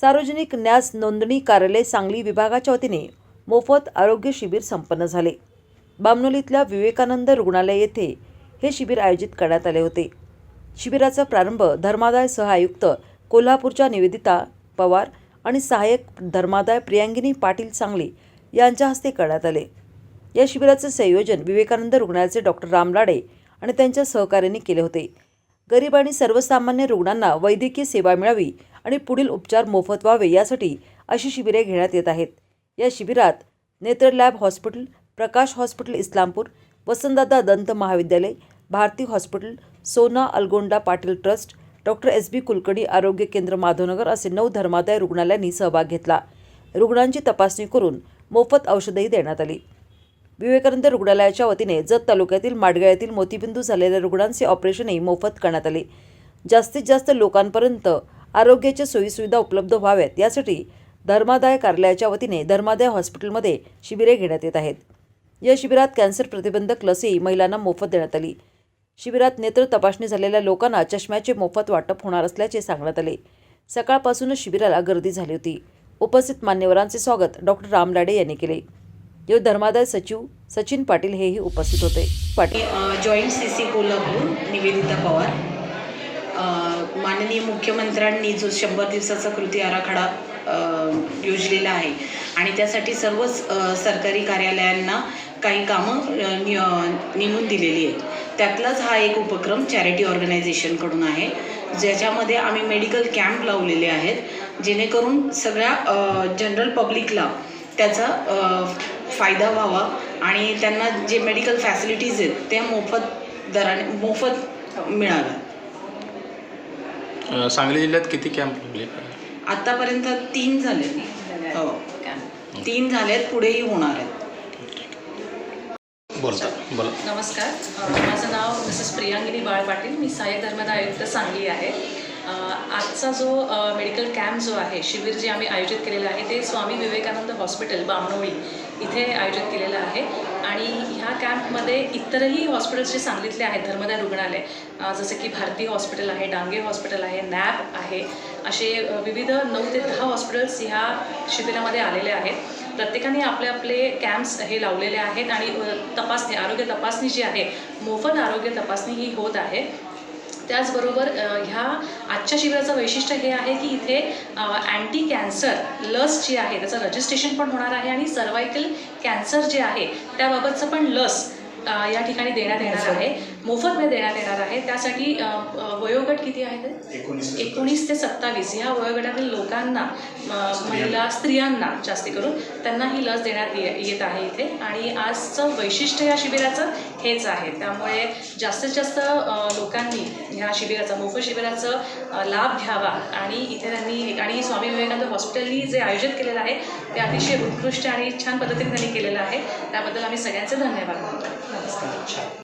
सार्वजनिक न्यास नोंदणी कार्यालय सांगली विभागाच्या वतीने मोफत आरोग्य शिबिर संपन्न झाले. बामनोलीतल्या विवेकानंद रुग्णालय येथे हे शिबिर आयोजित करण्यात आले होते. शिबिराचा प्रारंभ धर्मादाय सहआयुक्त कोल्हापूरच्या निवेदिता पवार आणि सहाय्यक धर्मादाय प्रियांगिनी पाटील सांगली यांच्या हस्ते करण्यात आले. या शिबिराचे संयोजन विवेकानंद रुग्णालयाचे डॉक्टर राम लाडे आणि त्यांच्या सहकार्यांनी केले होते. गरीब आणि सर्वसामान्य रुग्णांना वैद्यकीय सेवा मिळावी आणि पुढील उपचार मोफत व्हावे यासाठी अशी शिबिरे घेण्यात येत आहेत. या शिबिरात नेत्र lab hospital Prakash hospital Islampur Vasantdada दंत महाविद्यालय Bharati hospital Sona Algonda Patil trust doctor S B Kulkarni आरोग्य केंद्र माधवनगर असे नऊ धर्मादाय रुग्णालयांनी सहभाग घेतला. रुग्णांची तपासणी करून मोफत औषधही देण्यात आली. विवेकानंद रुग्णालयाच्या वतीने जत तालुक्यातील माडगा येथील मोतीबिंदू झालेल्या रुग्णांचे ऑपरेशनही मोफत करण्यात आले. जास्तीत जास्त लोकांपर्यंत आरोग्याच्या सोयीसुविधा उपलब्ध व्हाव्यात. यासाठी धर्मादाय कार्यालयाच्या वतीने धर्मादाय हॉस्पिटलमध्ये शिबिरे घेण्यात येत आहेत. या शिबिरात कॅन्सर प्रतिबंधक लसही महिलांना मोफत देण्यात आली. शिबिरात नेत्र तपासणी झालेल्या लोकांना चष्म्याचे मोफत वाटप होणार असल्याचे सांगण्यात आले. सकाळपासूनच शिबिराला गर्दी झाली होती. उपस्थित मान्यवरांचे स्वागत डॉक्टर राम लाडे यांनी केले. यो धर्मादाय सचिव सचिन पाटील हेही उपस्थित होते. Patil. Joint C C Kolhapur Nivedita Pawar. माननीय मुख्यमंत्र्यांनी जो शंभर दिवसाचा कृती आराखडा योजलेला आहे आणि त्यासाठी सर्वच सरकारी कार्यालयांना काही कामं नेमून दिलेली आहेत. त्यातलाच हा एक उपक्रम चॅरिटी ऑर्गनायझेशनकडून आहे ज्याच्यामध्ये आम्ही मेडिकल कॅम्प लावलेले आहेत जेणेकरून सगळ्या जनरल पब्लिकला त्याचा फायदा व्हावा आणि त्यांना जे मेडिकल फॅसिलिटीज आहेत त्या मोफत दराने मोफत मिळाव्या अ, सांगली जिल्ह्यात किती कॅम्प लागले? आतापर्यंत तीन झाले. हो. तीन झालेत पुढेही होणार आहेत. बोलता बोला नमस्कार. अ, माझं नाव मिसेस प्रियांगिनी बाळ पाटील. मी सहाय्यक धर्मदा आयुक्त सांगली आहे. अ, आजचा जो अ, मेडिकल कॅम्प जो आहे शिबिर जे आम्ही आयोजित केलेलं आहे ते स्वामी विवेकानंद हॉस्पिटल बामणोळी इथे आयोजित केलेलं आहे. कॅम्पमध्ये इतरही हॉस्पिटल्स जे सांगितले आहेत धर्मदाय रुग्णालय जसं जसे की भारती हॉस्पिटल आहे डांगे हॉस्पिटल आहे नॅप आहे असे विविध नऊ ते दहा हॉस्पिटल्स ह्या शिबिरामध्ये आलेले आहेत. प्रत्येकाने आपले आपले कॅम्प्स हे लावलेले आहेत आणि तपासणी आरोग्य तपासणी जी आहे मोफत आरोग्य तपासणी ही होत आहे. त्याचबरोबर ह्या आजच्या शिबिराचं वैशिष्ट्य हे आहे की इथे अँटी कॅन्सर लस जी आहे त्याचं रजिस्ट्रेशन पण होणार आहे आणि सर्वायकल कॅन्सर जे आहे त्याबाबतचं पण लस या ठिकाणी देण्यात येणार आहे. मोफतमध्ये देण्यात येणार आहे. त्यासाठी वयोगट किती आहे? ते एकोणीस ते सत्तावीस. ह्या वयोगटातील लोकांना महिला स्त्रियांना जास्ती करून त्यांना ही लस देण्यात येत आहे इथे. आणि आजचं वैशिष्ट्य या शिबिराचं हेच आहे. त्यामुळे जास्तीत जास्त लोकांनी ह्या शिबिराचा मोफत शिबिराचं लाभ घ्यावा. आणि इथे त्यांनी आणि स्वामी विवेकानंद हॉस्पिटलनी जे आयोजित केलेलं आहे ते अतिशय उत्कृष्ट आणि छान पद्धतीने त्यांनी केलेलं आहे. त्याबद्दल आम्ही सगळ्यांचे धन्यवाद मानतो. नमस्कार